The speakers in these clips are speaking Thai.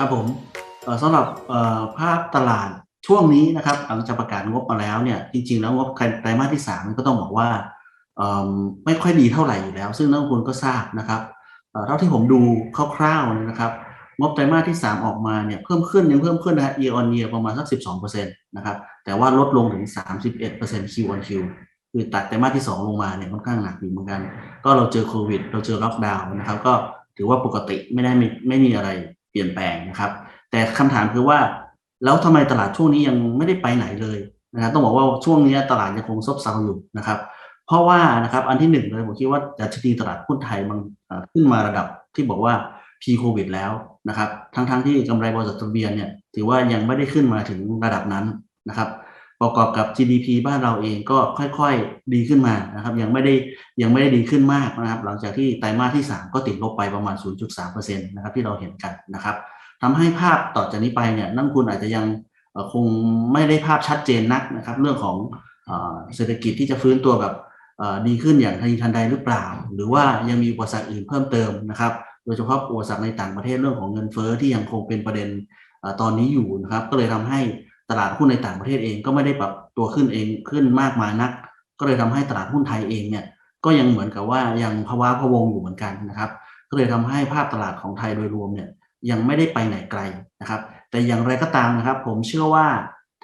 ครับผมสำหรับภาพตลาดช่วงนี้นะครับหลังจากประกาศงบมาแล้วเนี่ยจริงๆแล้วงบไตรมาสที่3มันก็ต้องบอกว่าไม่ค่อยดีเท่าไหร่อยู่แล้ว ซึ่งนักลงทุนก็ทราบนะครับเท่าที่ผมดูคร่าวๆนะครับงบไตรมาสที่ 3 ออกมาเนี่ยเพิ่มขึ้นยังเพิ่มขึ้นนะฮะ year on year ประมาณสัก 12%นะครับแต่ว่าลดลงถึง 31% Q on Q คือตัดไตรมาสที่ 2 ลงมาเนี่ยค่อนข้างหนักอยู่เหมือนกัน ก็เราเจอโควิด เราเจอล็อกดาวน์นะครับ ก็ถือว่าปกติไม่ได้ไม่ไม่มีอะไร ลี่ยนแปลงนะครับ แต่คำถามคือว่า แล้วทำไมตลาดช่วงนี้ยังไม่ได้ไปไหนเลยนะครับต้องบอกว่าช่วงนี้ตลาดยังคงซบเซาอยู่นะครับ เพราะว่านะครับอันที่หนึ่งเลยผมคิดว่าดัชนีตลาดหุ้นไทยมันขึ้นมาระดับที่บอกว่า p ีโควิดแล้วนะครับ ทั้งๆทที่กำไรบริษัททะเบียนเนี่ยถือว่ายังไม่ได้ขึ้นมาถึงระดับนั้นนะครับ ประกอบกับ GDP บ้านเราเองก็ค่อยๆดีขึ้นมานะครับ ยังไม่ได้ยังไม่ได้ดีขึ้นมากนะครับ หลังจากที่ไตรมาสที่ 3 ก็ติดลบไปประมาณ 0.3%นะครับที่เราเห็นกันนะครับทำให้ภาพต่อจากนี้ไปเนี่ยนักลงทุนอาจจะยังคงไม่ได้ภาพชัดเจนนักนะครับ เรื่องของเศรษฐกิจที่จะฟื้นตัวแบบดีขึ้นอย่างทันทันใดหรือเปล่า หรือว่ายังมีอุปสรรคอื่นเพิ่มเติมนะครับ โดยเฉพาะอุปสรรคในต่างประเทศเรื่องของเงินเฟ้อที่ยังคงเป็นประเด็นตอนนี้อยู่นะครับ ก็เลยทำให้ ตลาดหุ้นในต่างประเทศเองก็ไม่ได้ปรับตัวขึ้นเองขึ้นมากมายนัก ก็เลยทำให้ตลาดหุ้นไทยเองเนี่ยก็ยังเหมือนกับว่ายังภาวะพะวงอยู่เหมือนกันนะครับ ก็เลยทำให้ภาพตลาดของไทยโดยรวมเนี่ยยังไม่ได้ไปไหนไกลนะครับ แต่อย่างไรก็ตามนะครับ ผมเชื่อว่า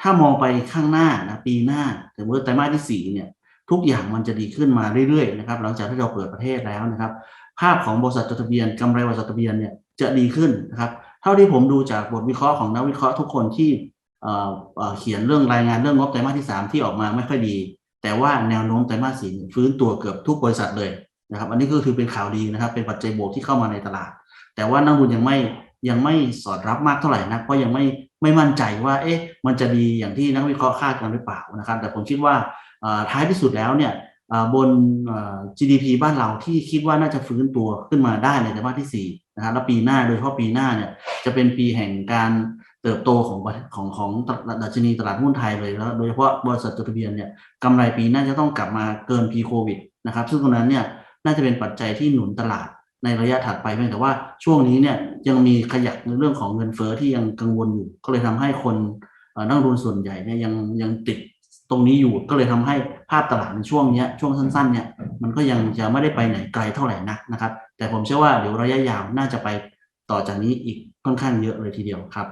ถ้ามองไปข้างหน้านะปีหน้าถึงเมื่อไตรมาสที่สี่เนี่ยทุกอย่างมันจะดีขึ้นมาเรื่อยๆนะครับหลังจากที่เราเปิดประเทศแล้วนะครับ ภาพของบริษัทจดทะเบียนกำไรบริษัทจดทะเบียนเนี่ยจะดีขึ้นนะครับ เท่าที่ผมดูจากบทวิเคราะห์ของนักวิเคราะห์ทุกคนที่ เขียนเรื่องรายงานเรื่องงบไตรมาสที่สามที่ออกมาไม่ค่อยดี แต่ว่าแนวโน้มไตรมาสสี่ฟื้นตัวเกือบทุกบริษัทเลยนะครับ อันนี้ก็คือเป็นข่าวดีนะครับ เป็นปัจจัยบวกที่เข้ามาในตลาด แต่ว่านักลงทุนยังไม่ยังไม่สอดรับมากเท่าไหร่นะเพราะยังไม่ไม่มั่นใจว่าเอ๊ะมันจะดีอย่างที่นักวิเคราะห์คาดกันหรือเปล่านะครับ แต่ผมคิดว่าท้ายที่สุดแล้วเนี่ยบน GDP บ้านเราที่คิดว่าน่าจะฟื้นตัวขึ้นมาได้ในไตรมาสที่4นะครับแล้วปีหน้าโดยเฉพาะปีหน้าเนี่ยจะเป็นปีแห่งการ เติบโตของของของดัชนีตลาดหุ้นไทยเลยแล้วโดยเฉพาะบริษัทจดทะเบียนเนี่ยกำไรปีน้าจะต้องกลับมาเกิน p ีโควิดนะครับซึ่งตรงนั้นเนี่ยน่าจะเป็นปัจจัยที่หนุนตลาดในระยะถัดไปเพียงแต่ว่าช่วงนี้เนี่ยยังมีขยักในเรื่องของเงินเฟ้อที่ยังกังวลอยู่ ก็เลยทำให้คนนักลงทุนส่วนใหญ่เนี่ยยังยังติดตรงนี้อยู่ก็เลยทำให้ภาพตลาดในช่วงนี้ช่วงสั้นๆเนี่ยมันก็ยังจะไม่ได้ไปไหนไกลเท่าไหร่นักนะครับ แต่ผมเชื่อว่าเดี๋ยวระยะยาวน่าจะไปต่อจากนี้อีกค่อนข้างเยอะเลยทีเดียวครับ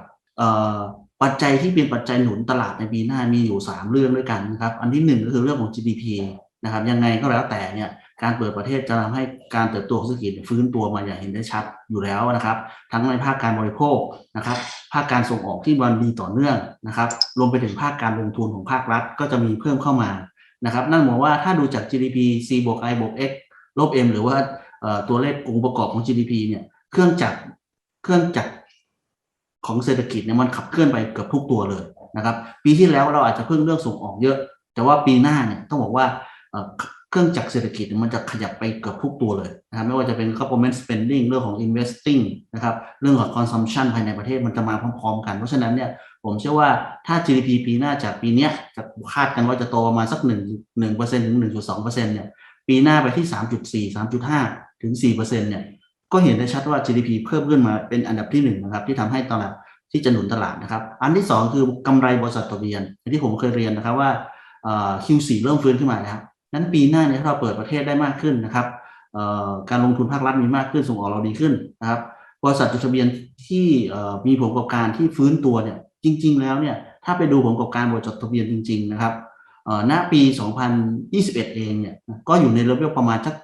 ปัจจัยที่เป็นปัจจัยหนุนตลาดในปีหน้ามีอยู่ 3 เรื่องด้วยกันนะครับ อันที่หนึ่งก็คือเรื่องของ GDP นะครับ ยังไงก็แล้วแต่เนี่ยการเปิดประเทศจะทำให้การเติบโตของเศรษฐกิจฟื้นตัวมาอย่างเห็นได้ชัดอยู่แล้วนะครับ ทั้งในภาคการบริโภคนะครับ ภาคการส่งออกที่มันดีต่อเนื่องนะครับ รวมไปถึงภาคการลงทุนของภาครัฐก็จะมีเพิ่มเข้ามานะครับ นั่นหมายว่าถ้าดูจาก GDP C บวก I บวก X ลบ M หรือว่าตัวเลของค์ประกอบของ GDP เนี่ยเครื่องจักรเครื่องจักร ของเศรษฐกิจเนี่ยมันขับเคลื่อนไปเกือบทุกตัวเลยนะครับ ปีที่แล้วเราอาจจะเพิ่งเรื่องส่งออกเยอะ แต่ว่าปีหน้าเนี่ยต้องบอกว่าเครื่องจักรเศรษฐกิจมันจะขยับไปเกือบทุกตัวเลยนะครับไม่ว่าจะเป็น government spending เรื่องของ investing นะครับเรื่องของ consumption ภายในประเทศมันจะมาพร้อมๆ กัน เพราะฉะนั้นเนี่ยผมเชื่อว่าถ้า GDP ปีหน้าจากปีนี้จะคาดกันว่าจะโตประมาณสัก1 1เปอร์เซ็นต์ถึง1.2เปอร์เซ็นต์เนี่ยปีหน้าไปที่ 3.4 3.5 ถึง 4เปอร์เซ็นต์เนี่ย ก็เห็นได้ชัดว่า GDP เพิ่มขึ้นมาเป็นอันดับที่หนึ่งนะครับที่ทำให้ตลาดที่จะหนุนตลาดนะครับ อันที่สองคือกำไรบริษัททะเบียนที่ผมเคยเรียนนะครับว่า Q4 เริ่มฟื้นขึ้นมาแล้วนั้นปีหน้าเนี่ยถ้าเราเปิดประเทศได้มากขึ้นนะครับการลงทุนภาครัฐมีมากขึ้นส่งออกเราดีขึ้นนะครับบริษัทจดทะเบียนที่มีผลประกอบการที่ฟื้นตัวเนี่ยจริง ๆ แล้วเนี่ยถ้าไปดูผลประกอบการบริษัทจดทะเบียนจริง ๆ นะครับณปี 2021 เองเนี่ยก็อยู่ในระดับประมาณสัก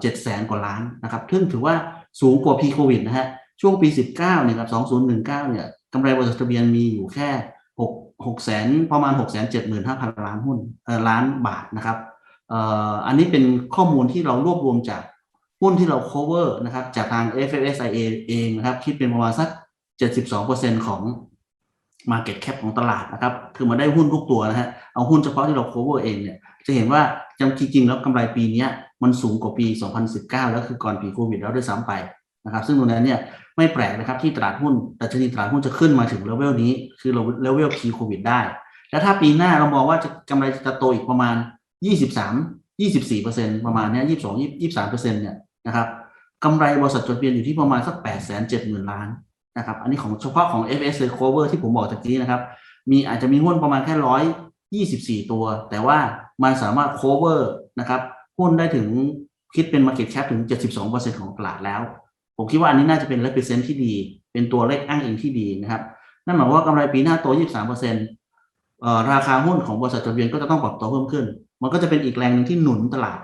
เจ็ดแสนกว่าล้านนะครับซึ่งถือว่า สูงกว่าพีโควิดนะฮะ ช่วงปี 19เนี่ยครับ 2019 เนี่ยกำไรบริษัททะเบียนมีอยู่แค่6 6แสนประมาณ 6 7 5 0 0 0 ล้านหุ้นเออล้านบาทนะครับเอ่ออันนี้เป็นข้อมูลที่เรารวบรวมจากหุ้นที่เรา cover นะครับ จากทาง FSIA เองนะครับ คิดเป็นประมาณสัก 72%ของ Market Cap ของตลาดนะครับ คือมาได้หุ้นทุกตัวนะฮะ เอาหุ้นเฉพาะที่เรา cover เองเนี่ย จะเห็นว่า จำจริงๆแล้วกำไรปีนี้มันสูงกว่าปี 2019 แล้วคือก่อนปีโควิดแล้วด้วยซ้ำไปนะครับ ซึ่งตรงนั้นเนี่ยไม่แปลกนะครับที่ตลาดหุ้นดัชนีตลาดหุ้นจะขึ้นมาถึงเลเวลนี้คือเลเวล P โควิดได้ แล้วถ้าปีหน้าเรามองว่าจะกำไรจะโตอีกประมาณ 23 24เปอร์เซ็นประมาณเนี้ย22 23เปอร์เซ็นเนี่ยนะครับกำไรบริษัทจดทะเบียนอยู่ที่ประมาณสัก8 7 0 0 0 0ล้านนะครับ อันนี้ของเฉพาะของ FS เลย cover ที่ผมบอกตะกี้นะครับ มีอาจจะมีหุ้นประมาณแค่ร้อยยี่สิบสี่ตัว แต่ว่า มันสามารถ cover นะครับหุ้นได้ถึงคิดเป็น market cap ถึง 72%ของตลาดแล้ว ผมคิดว่าอันนี้น่าจะเป็น represent ที่ดี เป็นตัวเลขอ้างอิงที่ดีนะครับนั่นหมายว่ากำไรปีหน้าโต 23%ราคาหุ้นของบริษัทจดทะเบียนก็จะต้องปรับตัวเพิ่มขึ้น มันก็จะเป็นอีกแรงหนึ่งที่หนุนตลาด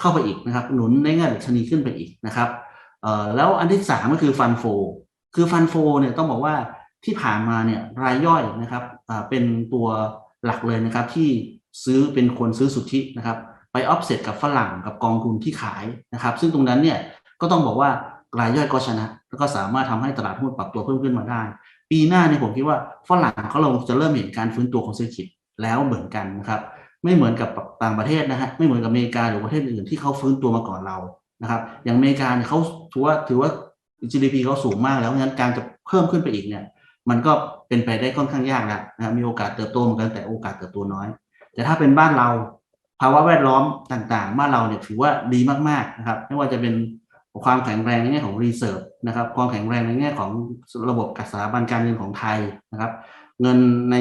เข้าไปอีกนะครับ หนุนในแง่ดัชนีขึ้นไปอีกนะครับแล้วอันที่สามก็คือฟันโฟคือฟันโฟเนี่ยต้องบอกว่าที่ผ่านมาเนี่ยรายย่อยนะครับเป็นตัวหลักเลยนะครับที่ ซื้อเป็นคนซื้อสุทธินะครับ ไปออฟเซ็ตกับฝรั่งกับกองทุนที่ขายนะครับ ซึ่งตรงนั้นเนี่ยก็ต้องบอกว่ารายย่อยก็ชนะ แล้วก็สามารถทำให้ตลาดหุ้นปรับตัวเพิ่มขึ้นมาได้ ปีหน้าเนี่ยผมคิดว่าฝรั่งเขาลงจะเริ่มเห็นการฟื้นตัวของเศรษฐกิจแล้วเหมือนกันนะครับ ไม่เหมือนกับต่างประเทศนะฮะไม่เหมือนกับอเมริกาหรือประเทศอื่นที่เขาฟื้นตัวมาก่อนเรานะครับ อย่างอเมริกาเนี่ยเขาถือว่าถือว่า GDP เขาสูงมากแล้วงั้นการจะเพิ่มขึ้นไปอีกเนี่ยมันก็เป็นไปได้ค่อนข้างยากแล้วนะมีโอกาสเติบโตเหมือนกันแต่โอกาสเติบโตน้อย แต่ถ้าเป็นบ้านเราภาวะแวดล้อมต่างๆ บ้านเราเนี่ยถือว่าดีมากๆนะครับ ไม่ว่าจะเป็นความแข็งแรงในแง่ของรีเซิร์ฟนะครับ ความแข็งแรงในแง่ของระบบกสถาบันการเงินของไทยนะครับ เงินใน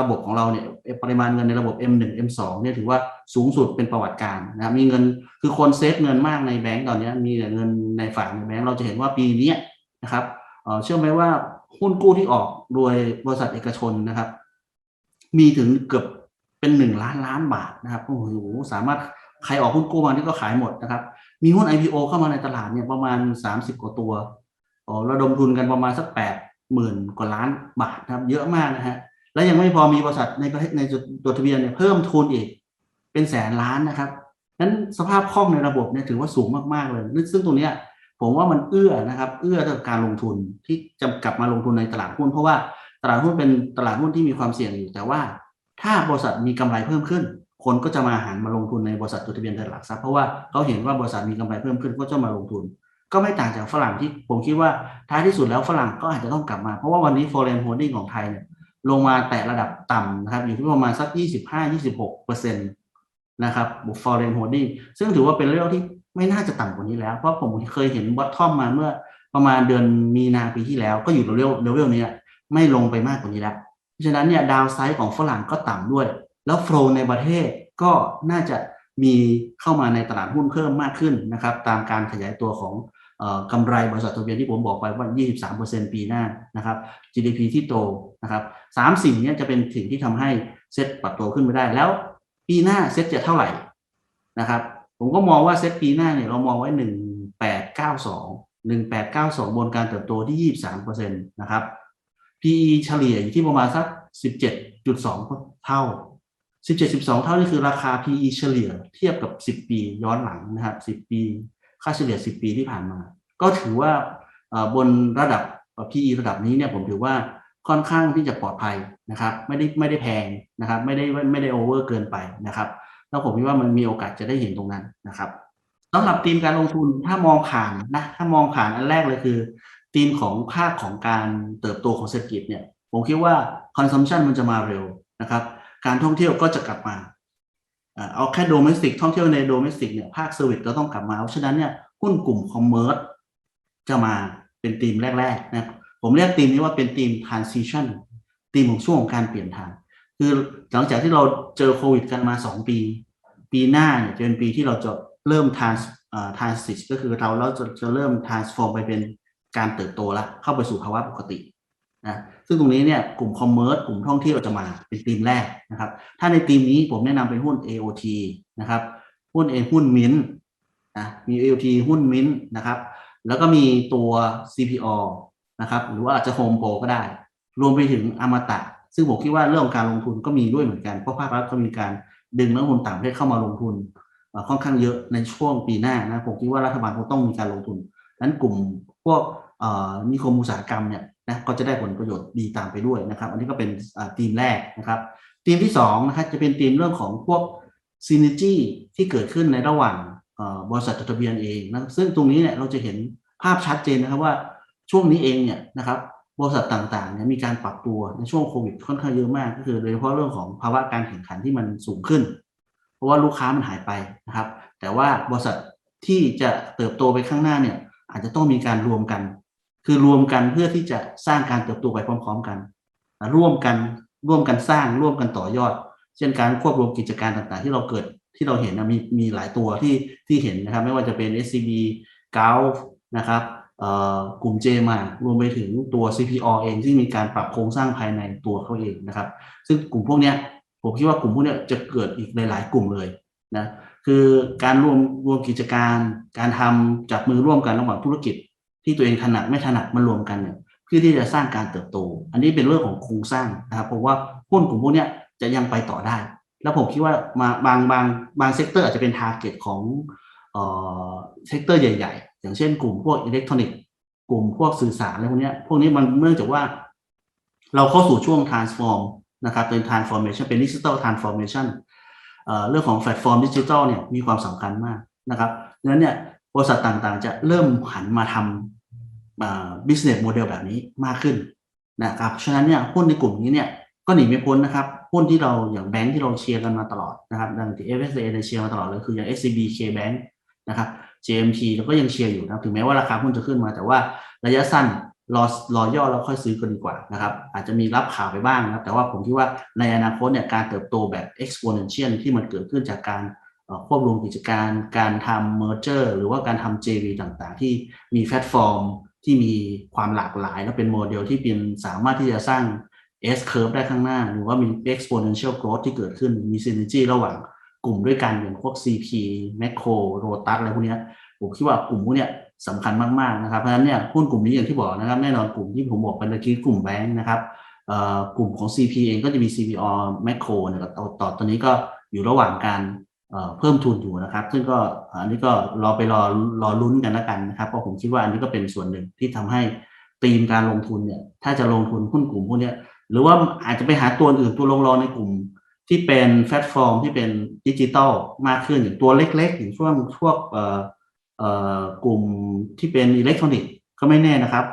ระบบของเราเนี่ยปริมาณเงินในระบบ M1 M2 เนี่ยถือว่าสูงสุดเป็นประวัติการนะครับมีเงินคือคนเซฟเงินมากในแบงก์ตอนนี้มีแต่เงินในฝากในแบงก์เราจะเห็นว่าปีนี้นะครับเชื่อไหมว่าหุ้นกู้ที่ออกโดยบริษัทเอกชนนะครับ มีถึงเกือบ เป็นหนึ่งล้านล้านบาทนะครับโอ้โหสามารถใครออกหุ้นกู้มาที่ก็ขายหมดนะครับ มีหุ้น IPO เข้ามาในตลาดเนี่ยประมาณ 30 กว่าตัวอ๋อระดมทุนกันประมาณสักแปดหมื่นกว่าล้านบาทนะครับ เยอะมากนะฮะ และยังไม่พอมีบริษัทในประเทศในจดทะเบียนเนี่ยเพิ่มทุนอีกเป็นแสนล้านนะครับนั้นสภาพคล่องในระบบเนี่ยถือว่าสูงมากๆเลยซึ่งตรงเนี้ยผมว่ามันเอื้อนะครับ เอื้อต่อการลงทุนที่จะกลับมาลงทุนในตลาดหุ้นเพราะว่าตลาดหุ้นเป็นตลาดหุ้นที่มีความเสี่ยงอยู่แต่ว่า ถ้าบริษัทมีกำไรเพิ่มขึ้น คนก็จะมาหันมาลงทุนในบริษัทจดทะเบียนตลาดทรัพย์เพราะว่าเขาเห็นว่าบริษัทมีกำไรเพิ่มขึ้นก็จะมาลงทุน ก็ไม่ต่างจากฝรั่งที่ผมคิดว่าท้ายที่สุดแล้วฝรั่งก็อาจจะต้องกลับมา เพราะว่าวันนี้ foreign holding ของไทยเนี่ยลงมาแตะระดับต่ำนะครับอยู่ที่ประมาณสัก 25-26เปอร์เซ็นต์นะครับบุก foreign holding ซึ่งถือว่าเป็นเรื่องที่ไม่น่าจะต่ำกว่านี้แล้ว เพราะผมเคยเห็น bottom มาเมื่อประมาณเดือนมีนาปีที่แล้ว ก็อยู่เลเวลเลเวลนี้ไม่ลงไปมากกว่านี้แล้ว ราะฉะนั้นเนี่ยดาวไซด์ของฝรั่งก็ต่ำด้วย แล้วโฟลในประเทศก็น่าจะมีเข้ามาในตลาดหุ้นเพิ่มมากขึ้นนะครับตามการขยายตัวของกำไรบริษัทตัวเบียนที่ผมบอกไปว่า 23%ปีหน้านะครับ GDP ที่โตนะครับสามสิ่งนี้จะเป็นสิ่งที่ทำให้เซ็ตปรับตัวขึ้นไปได้แล้ว ปีหน้าเซ็ตจะเท่าไหร่นะครับ ผมก็มองว่าเซ็ตปีหน้าเนี่ยเรามองไว้ 1892 1892 บนการเติบโตที่ 23%นะครับ PE เฉลี่ยอยู่ที่ประมาณสัก 17.2 เท่า 17.2 เท่านี่คือราคา PE เฉลี่ยเทียบกับ 10 ปีย้อนหลังนะครับ 10 ปี ค่าเฉลี่ย 10 ปีที่ผ่านมา ก็ถือว่าบนระดับ PE ระดับนี้เนี่ยผมถือว่าค่อนข้างที่จะปลอดภัยนะครับ ไม่ได้ไม่ได้แพงนะครับ ไม่ได้ไม่ได้โอเวอร์เกินไปนะครับแล้วผมคิดว่ามันมีโอกาสจะได้เห็นตรงนั้นนะครับสำหรับทีมการลงทุนถ้ามองผ่านนะถ้ามองผ่านอันแรกเลยคือ ทีมของภาคของการเติบโตของเศรษฐกิจเนี่ยผมคิดว่า consumption มันจะมาเร็วนะครับ การท่องเที่ยวก็จะกลับมาเอาแค่โดเมสติกท่องเที่ยวในโดเมสติกเนี่ยภาคเซอร์วิสก็ต้องกลับมา เพราะฉะนั้นเนี่ยหุ้นกลุ่มคอมเมอร์สจะมาเป็นทีมแรกๆนะผมเรียกทีมนี้ว่าเป็นทีม transition ทีมของช่วงของการเปลี่ยนทาง คือหลังจากที่เราเจอโควิดกันมา 2 ปี ปีหน้าเนี่ยจะเป็นปีที่เราจะเริ่ม trans อ่า transit ก็คือเราเราจะจะเริ่ม transform ไปเป็น การเติบโตแล้วเข้าไปสู่ภาวะปกตินะซึ่งตรงนี้เนี่ยกลุ่มคอมเมอร์สกลุ่มท่องเที่ยวจะมาเป็นทีมแรกนะครับ ถ้าในทีมนี้ผมแนะนำเป็นหุ้น AOT นะครับ หุ้นเอหุ้นมินนะมี AOT หุ้นมินนะครับ แล้วก็มีตัว CPO นะครับหรือว่าอาจจะโฮมโปรก็ได้ รวมไปถึงอมตะ ซึ่งผมคิดว่าเรื่องของการลงทุนก็มีด้วยเหมือนกัน เพราะภาครัฐก็มีการดึงนักลงทุนต่างประเทศเข้ามาลงทุนค่อนข้างเยอะในช่วงปีหน้านะผมคิดว่ารัฐบาลคงต้องมีการลงทุนนั้นกลุ่มพวก นิคมอุตสาหกรรมเนี่ยนะก็จะได้ผลประโยชน์ดีตามไปด้วยนะครับ อันนี้ก็เป็นทีมแรกนะครับทีมที่2นะครับจะเป็นทีมเรื่องของพวกซีเนจีที่เกิดขึ้นในระหว่างบริษัทจดทะเบียนเองนะซึ่งตรงนี้เนี่ยเราจะเห็นภาพชัดเจนนะครับว่าช่วงนี้เองเนี่ยนะครับบริษัทต่างๆเนี่ยมีการปรับตัวในช่วงโควิดค่อนข้างเยอะมาก ก็คือโดยเฉพาะเรื่องของภาวะการแข่งขันที่มันสูงขึ้น เพราะว่าลูกค้ามันหายไปนะครับ แต่ว่าบริษัทที่จะเติบโตไปข้างหน้าเนี่ยอาจจะต้องมีการรวมกัน คือรวมกันเพื่อที่จะสร้างการเติบโตไปพร้อม ๆ กัน ร่วมกันร่วมกันสร้างร่วมกันต่อยอด เช่นการควบรวมกิจการต่างๆ ที่เราเกิดที่เราเห็นนะมีมีหลายตัวที่ที่เห็นนะครับ ไม่ว่าจะเป็น SCB g u l f นะครับเอ่อกลุ่ม j m a รวมไปถึงตัว CPO เองที่มีการปรับโครงสร้างภายในตัวเขาเองนะครับ ซึ่งกลุ่มพวกเนี้ยผมคิดว่ากลุ่มพวกเนี้ยจะเกิดอีกในหลายกลุ่มเลยนะคือการรวมรวมกิจการ การทำจับมือร่วมกันระหว่างธุรกิจ ที่ตัวเองถนัดไม่ถนัดมารวมกันเนี่ยเพื่อที่จะสร้างการเติบโต อันนี้เป็นเรื่องของโครงสร้างนะครับผมว่าหุ้นกลุ่มพวกเนี้ยจะยังไปต่อได้ แล้วผมคิดว่ามาบางบางบางเซกเตอร์อาจจะเป็นทาร์เก็ตของเอ่อเซกเตอร์ใหญ่ ๆ อย่างเช่นกลุ่มพวกอิเล็กทรอนิกส์กลุ่มพวกสื่อสารอะไรพวกเนี้ยพวกนี้มันเนื่องจากว่า เราเข้าสู่ช่วง transform นะครับเป็น transformation เป็น digital transformation เเรื่องของแพลตฟอร์มดิจิทัลเนี่ยมีความสำคัญมากนะครับดังนั้นเนี่ย บริษัทต่างๆ จะเริ่มหันมาทำ business model แบบนี้มากขึ้นนะครับฉะนั้นเนี่ยหุ้นในกลุ่มนี้เนี่ยก็หนีไม่พ้นนะครับหุ้นที่เราอย่างแบงค์ที่เราเชียร์กันมาตลอดนะครับดังที่ FSA ในเชียร์มาตลอดเลยคืออย่าง SCB K Bank นะครับ JMT เราก็ยังเชียร์อยู่นะถึงแม้ว่าราคาหุ้นจะขึ้นมาแต่ว่าระยะสั้นรอรอย่อแล้วค่อยซื้อกันดีกว่านะครับอาจจะมีรับข่าวไปบ้างนะครับแต่ว่าผมคิดว่าในอนาคตเนี่ยการเติบโตแบบ exponential ที่มันเกิดขึ้นจากการ ควบรวมกิจการการทำ merger หรือว่าการทำ JV ต่างๆ ที่มีแพลตฟอร์มที่มีความหลากหลาย และเป็นโมเดลที่เป็นสามารถที่จะสร้าง S curve ได้ข้างหน้า หรือว่ามี exponential growth ที่เกิดขึ้นมี synergy ระหว่างกลุ่มด้วยกันอย่างพวก CP Macro Rotas อะไรพวกนี้ผมคิดว่ากลุ่มพวกเนี้ยสำคัญมากๆนะครับเพราะฉะนั้นเนี่ยหุ้นกลุ่มนี้อย่างที่บอกนะครับ แน่นอนกลุ่มที่ผมบอกไปเมื่อกี้กลุ่มแบงค์นะครับกลุ่มของ CP เองก็จะมี CPO Macro นะครับต่อต่อตอนนี้ก็อยู่ระหว่างการ เพิ่มทุนอยู่นะครับ ซึ่งก็อันนี้ก็รอไปรอรอลุ้นกันแล้วกันนะครับเพราะผมคิดว่าอันนี้ก็เป็นส่วนหนึ่งที่ทำให้ธีมการลงทุนเนี่ย ถ้าจะลงทุนหุ้นกลุ่มพวกนี้หรือว่าอาจจะไปหาตัวอื่นตัวลงรอในกลุ่ม ที่เป็นแพลตฟอร์มที่เป็นดิจิตอลมากขึ้นอย่างตัวเล็กๆอย่างช่วงพวกเอ่อเอ่อกลุ่มที่เป็นอิเล็กทรอนิกส์ก็ไม่แน่นะครับ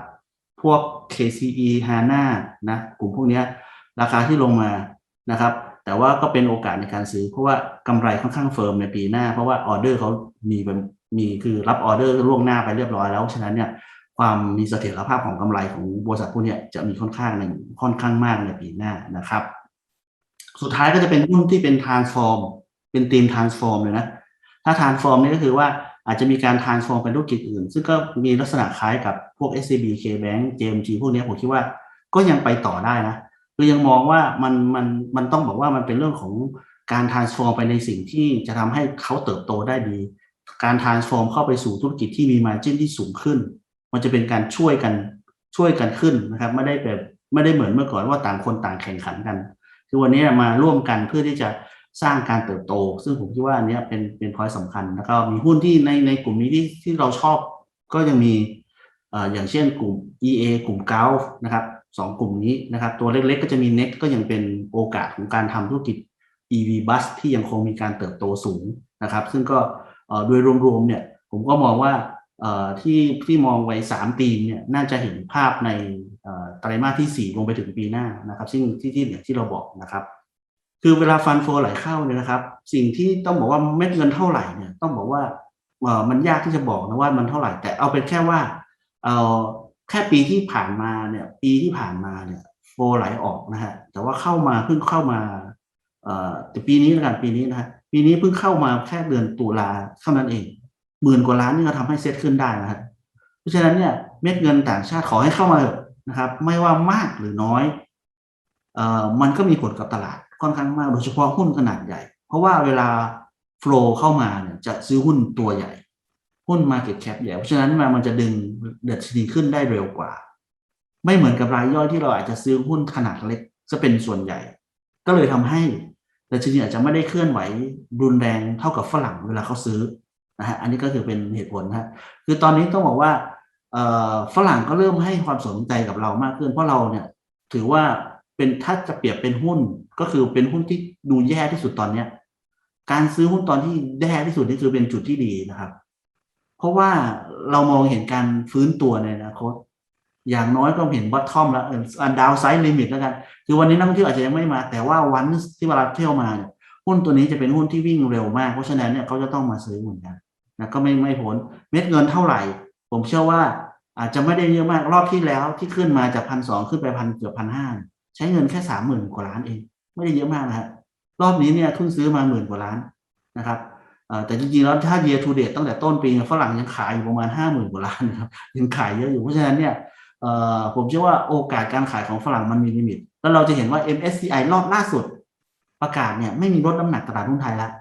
พวก KCE HANA นะกลุ่มพวกนี้ราคาที่ลงมานะครับ แต่ว่าก็เป็นโอกาสในการซื้อ เพราะว่ากำไรค่อนข้างเฟิร์มในปีหน้า เพราะว่าออเดอร์เขามีมีคือรับออเดอร์ล่วงหน้าไปเรียบร้อยแล้วฉะนั้นเนี่ยความมีเสถียรภาพของกำไรของบริษัทพวกเนี้ยจะมีค่อนข้างในค่อนข้างมากในปีหน้านะครับ สุดท้ายก็จะเป็นหุ้นที่เป็น transform เป็นทีม transform เลยนะถ้า transform นี่ก็คือว่าอาจจะมีการ transform เป็นธุรกิจอื่น ซึ่งก็มีลักษณะคล้ายกับพวก SCB KBank JMG พวกนี้ผมคิดว่าก็ยังไปต่อได้นะ คือยังมองว่ามันมันมันต้องบอกว่ามันเป็นเรื่องของการ transform ไปในสิ่งที่จะทำให้เขาเติบโตได้ดี การ transform เข้าไปสู่ธุรกิจที่มี margin ที่สูงขึ้น มันจะเป็นการช่วยกันช่วยกันขึ้นนะครับไม่ได้แบบไม่ได้เหมือนเมื่อก่อนว่าต่างคนต่างแข่งขันกัน คือวันนี้มาร่วมกันเพื่อที่จะสร้างการเติบโต ซึ่งผมคิดว่าอันนี้เป็นเป็นพอยต์สำคัญ แล้วก็มีหุ้นที่ในในกลุ่มนี้ที่ที่เราชอบก็ยังมีอออย่างเช่นกลุ่ม EA กลุ่ม g u l f นะครับ สองกลุ่มนี้นะครับ ตัวเล็กๆ ก็จะมี Next ก็ยังเป็นโอกาสของการทำธุรกิจ EV bus ที่ยังคงมีการเติบโตสูงนะครับ ซึ่งก็โดยรวมๆเนี่ยผมก็มองว่าที่ที่มองไว้สามปีเนี่ยน่าจะเห็นภาพในไตรมาสที่สี่ลงไปถึงปีหน้านะครับ ซึ่งที่ที่อย่างที่เราบอกนะครับ คือเวลาฟันโฟไหลเข้าเนี่ยนะครับ สิ่งที่ต้องบอกว่าเม็ดเงินเท่าไหร่เนี่ยต้องบอกว่ามันยากที่จะบอกนะว่ามันเท่าไหร่แต่เอาเป็นแค่ว่าเอ่อ แค่ปีที่ผ่านมาเนี่ย ปีที่ผ่านมาเนี่ยโฟไหลออกนะฮะแต่ว่าเข้ามาเพิ่งเข้ามา เอ่อแต่ปีนี้แล้วกันปีนี้นะฮะปีนี้เพิ่งเข้ามาแค่เดือนตุลาเท่านั้นเองหมื่นกว่าล้านนี่ก็ทำให้เซ็ตขึ้นได้นะฮะเพราะฉะนั้นเนี่ยเม็ดเงินต่างชาติขอให้เข้ามาเถอะนะครับ ไม่ว่ามากหรือน้อยเอ่อมันก็มีผลกับตลาดค่อนข้างมากโดยเฉพาะหุ้นขนาดใหญ่ เพราะว่าเวลาโฟลเข้ามาเนี่ยจะซื้อหุ้นตัวใหญ่ หุ้น Market Cap ใหญ่ เพราะฉะนั้นมันมันจะดึงดัชนีขึ้นได้เร็วกว่า ไม่เหมือนกับรายย่อยที่เราอาจจะซื้อหุ้นขนาดเล็กจะเป็นส่วนใหญ่ ก็เลยทำให้ดัชนีอาจจะไม่ได้เคลื่อนไหวรุนแรงเท่ากับฝรั่งเวลาเขาซื้อนะฮะอันนี้ก็คือเป็นเหตุผลนะฮะคือตอนนี้ต้องบอกว่าฝรั่งก็เริ่มให้ความสนใจกับเรามากขึ้น เพราะเราเนี่ยถือว่าเป็นถ้าจะเปรียบเป็นหุ้นก็คือเป็นหุ้นที่ดูแย่ที่สุดตอนเนี้ย การซื้อหุ้นตอนที่แย่ที่สุดนี่คือเป็นจุดที่ดีนะครับ เพราะว่าเรามองเห็นการฟื้นตัวในอนาคตอย่างน้อยก็เห็นบอททอมแล้วอันดาวไซด์ลิมิตแล้วกัน คือวันนี้นักท่องเที่ยวอาจจะยังไม่มา แต่ว่าวันที่เวลาเที่ยวมาเนี่ยหุ้นตัวนี้จะเป็นหุ้นที่วิ่งเร็วมาก เพราะฉะนั้นเนี่ยเขาจะต้องมาซื้อเหมือนกันนะก็ไม่ไม่พ้นเม็ดเงินเท่าไหร่ ผมเชื่อว่าอาจจะไม่ได้เยอะมากรอบที่แล้วที่ขึ้นมาจากพันสองขึ้นไปพันเกือบพันห้าใช้เงินแค่สามหมื่นกว่าล้านเอง ไม่ได้เยอะมากนะฮะรอบนี้เนี่ยทุนซื้อมาหมื่นกว่าล้านนะครับ แต่จริงๆแล้วถ้า year to date ตั้งแต่ต้นปีเนี่ยฝรั่งยังขายอยู่ประมาณห้าหมื่นกว่าล้านนะครับยังขายเยอะอยู่เพราะฉะนั้นเนี่ยผมเชื่อว่าโอกาสการขายของฝรั่งมันมีลิมิต แล้วเราจะเห็นว่า MSCI รอบล่าสุด ประกาศเนี่ยไม่มีลดน้ำหนักตลาดหุ้นไทยแล้ว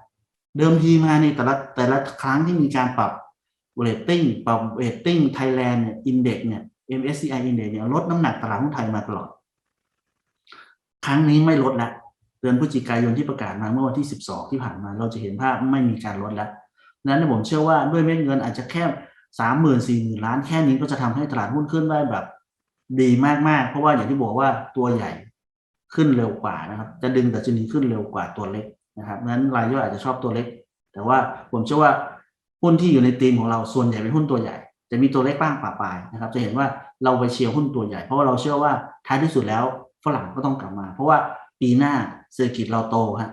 เดิมทีมาในแต่ละแต่ละครั้งที่มีการปรับเรตติ้งปรับเรตติ้งไทยแลนด์เนี่ยอินเด็กเนี่ย MSCI Index เนี่ยลดน้ำหนักตลาดหุ้นไทยมาตลอด ครั้งนี้ไม่ลดแล้ว เดือนพฤศจิกายนที่ประกาศมาเมื่อวันที่ 12 ที่ผ่านมา เราจะเห็นภาพไม่มีการลดแล้วนั้นผมเชื่อว่าด้วยเม็ดเงินอาจจะแค่สามหมื่นสี่หมื่นล้านแค่นี้ก็จะทำให้ตลาดหุ้นขึ้นได้แบบ ดีมากๆ เพราะว่าอย่างที่บอกว่าตัวใหญ่ขึ้นเร็วกว่านะครับ จะดึงแต่ชนีขึ้นเร็วกว่าตัวเล็กนะครับนั้นรายย่อยอาจจะชอบตัวเล็ก แต่ว่าผมเชื่อว่าหุ้นที่อยู่ในทีมของเราส่วนใหญ่เป็นหุ้นตัวใหญ่ จะมีตัวเล็กบ้างปะปลายนะครับ จะเห็นว่าเราไปเชียร์หุ้นตัวใหญ่ เพราะว่าเราเชื่อว่าท้ายที่สุดแล้วฝรั่งก็ต้องกลับมา เพราะว่า ปีหน้าเศรษฐกิจเราโตฮะ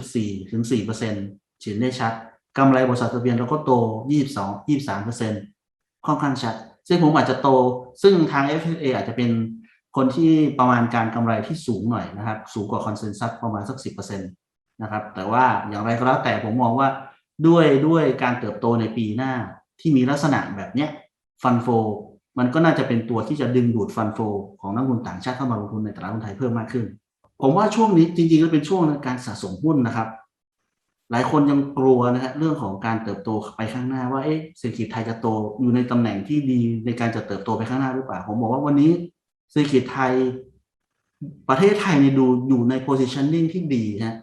3.4ถึง4เปอร์เซ็นต์เห็นได้ชัดกำไรบริษัททะเบียนเราก็โต22 23เปอร์เซ็นต์ค่อนข้างชัด ซึ่งผมอาจจะโต ซึ่งทาง FA อาจจะเป็นคนที่ประมาณการกำไรที่สูงหน่อยนะครับ สูงกว่าคอนเซนแซสประมาณสัก10%นะครับ แต่ว่าอย่างไรก็แล้วแต่ผมมองว่าด้วยด้วยการเติบโตในปีหน้าที่มีลักษณะแบบเนี้ยฟันโฟมันก็น่าจะเป็นตัวที่จะดึงดูดฟันโฟของนักลงทุนต่างชาติเข้ามาลงทุนในตลาดหุ้นไทยเพิ่มมากขึ้น ผมว่าช่วงนี้จริงๆก็เป็นช่วงการสะสมหุ้นนะครับ หลายคนยังกลัวนะฮะเรื่องของการเติบโตไปข้างหน้าว่าเอ๊ะเศรษฐกิจไทยจะโตอยู่ในตำแหน่งที่ดีในการจะเติบโตไปข้างหน้าหรือเปล่า ผมบอกว่าวันนี้เศรษฐกิจไทย ประเทศไทยเนี่ยดูอยู่ใน positioning ที่ดีฮะ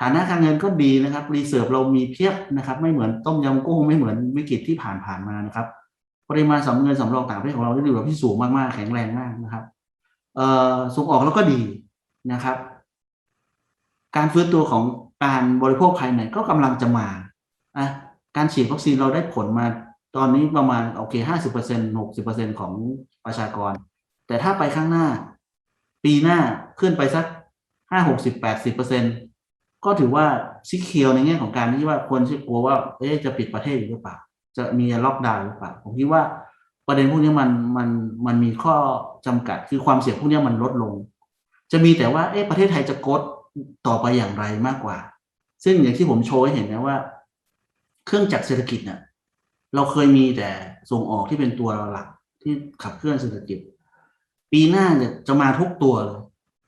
ฐานะการเงินก็ดีนะครับรีเซิร์ฟเรามีเพียบนะครับ ไม่เหมือนต้มยำกุ้งไม่เหมือนวิกฤตที่ผ่านผ่านมานะครับ ปริมาณสำเงินสำรองต่างประเทศของเราได้อยู่ที่สูงมากๆแข็งแรงมากนะครับ เอ่อส่งออกแล้วก็ดี นะครับ การฟื้นตัวของการบริโภคภายในก็กำลังจะมาอะการฉีดวัคซีนเราได้ผลมา ตอนนี้ประมาณโอเคห้าสิบเปอร์เซ็นหกสิบเปอร์เซ็นของประชากร แต่ถ้าไปข้างหน้า ปีหน้าขึ้นไปสักห้าหกสิบแปดสิบเปอร์เซ็นก็ถือว่าซิเคียวในแง่ของการที่ว่าคนที่กลัวว่า เอ๊ะจะปิดประเทศหรือเปล่า จะมีล็อกดาวน์หรือเปล่า ผมคิดว่าประเด็นพวกนี้มันมันมันมีข้อจำกัดคือความเสี่ยงพวกนี้มันลดลง จะมีแต่ว่าเอ๊ะประเทศไทยจะกดต่อไปอย่างไรมากกว่า ซึ่งอย่างที่ผมโชว์ให้เห็นนะว่า เครื่องจักรเศรษฐกิจเนี่ยเราเคยมีแต่ส่งออกที่เป็นตัวหลักที่ขับเคลื่อนเศรษฐกิจ ปีหน้าเนี่ยจะมาทุกตัวเลย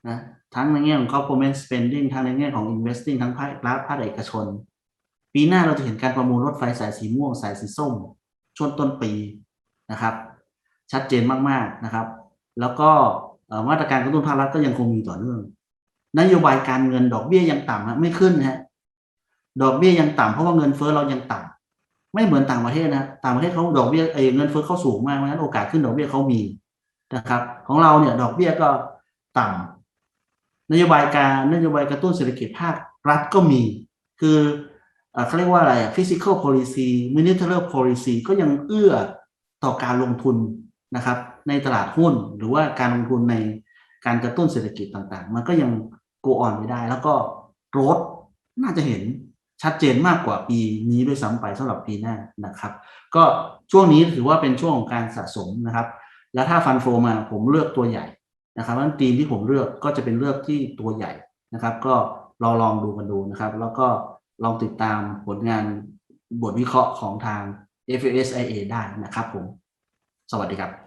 นะทั้งในแง่ของ government spending ทั้งในแง่ของ investing ทั้งภาครัฐภาคเอกชน ปีหน้าเราจะเห็นการประมูลรถไฟสายสีม่วงสายสีส้ม ช่วงต้นปีนะครับ ชัดเจนมากๆนะครับ แล้วก็ มาตรการกระตุ้นภาครัฐก็ยังคงมีต่อเนื่องนโยบายการเงินดอกเบี้ยยังต่ำนะไม่ขึ้นนะฮะดอกเบี้ยยังต่ำเพราะว่าเงินเฟ้อเรายังต่ำไม่เหมือนต่างประเทศนะต่างประเทศเขาดอกเบี้ยเอเงินเฟ้อเขาสูงมากเพราะฉะนั้นโอกาสขึ้นดอกเบี้ยเขามีนะครับ ของเราเนี่ย ดอกเบี้ยก็ต่ำนโยบายการนโยบายกระตุ้นเศรษฐกิจภาครัฐก็มี คือเขาเรียกว่าอะไรอะ physical policy monetary policy ก็ยังเอื้อต่อการลงทุนนะครับ ในตลาดหุ้น หรือว่าการลงทุนในการกระตุ้นเศรษฐกิจต่างๆ มันก็ยัง go on ไม่ได้ แล้วก็รถน่าจะเห็นชัดเจนมากกว่าปีนี้ด้วยซ้ำไปสำหรับปีหน้านะครับ ก็ช่วงนี้ถือว่าเป็นช่วงของการสะสมนะครับ แล้วถ้าฟันโฟมาผมเลือกตัวใหญ่นะครับเพราะทีมที่ผมเลือกก็จะเป็นเลือกที่ตัวใหญ่นะครับ ก็ลองลองดูกันดูนะครับ แล้วก็ลองติดตามผลงานบทวิเคราะห์ของทาง FSIA ได้นะครับผม สวัสดีครับ